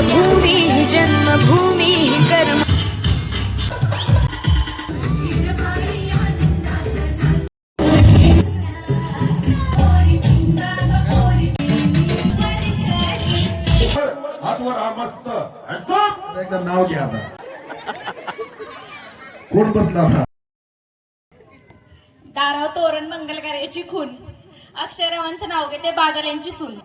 पुण्यभूमी हि जन्मभूमी हि कर्म हा नाव घ्या आता. कोण बसला दाराव तोरण मंगल कार्याची खून. अक्षररावांचं नाव घेते बागल यांची सून.